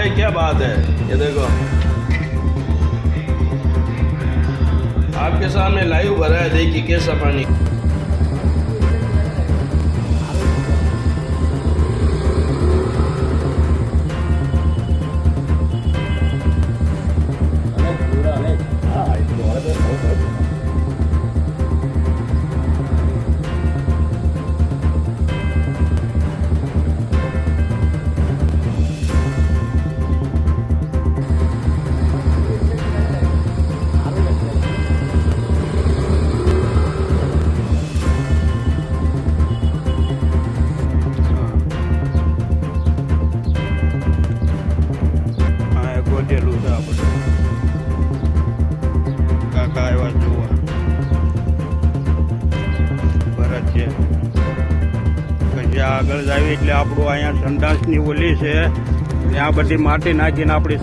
गए क्या बात है ये देखो आपके सामने लाइव भरा है देखिए कैसा पानी હા છે આપણે કાકા આવ્યા જોવા. ભરત છે. પછી આગળ જાવી એટલે આપણું અહીંયા સંડાસની ઓલી છે, ત્યાં બધી માટી નાખીને આપણી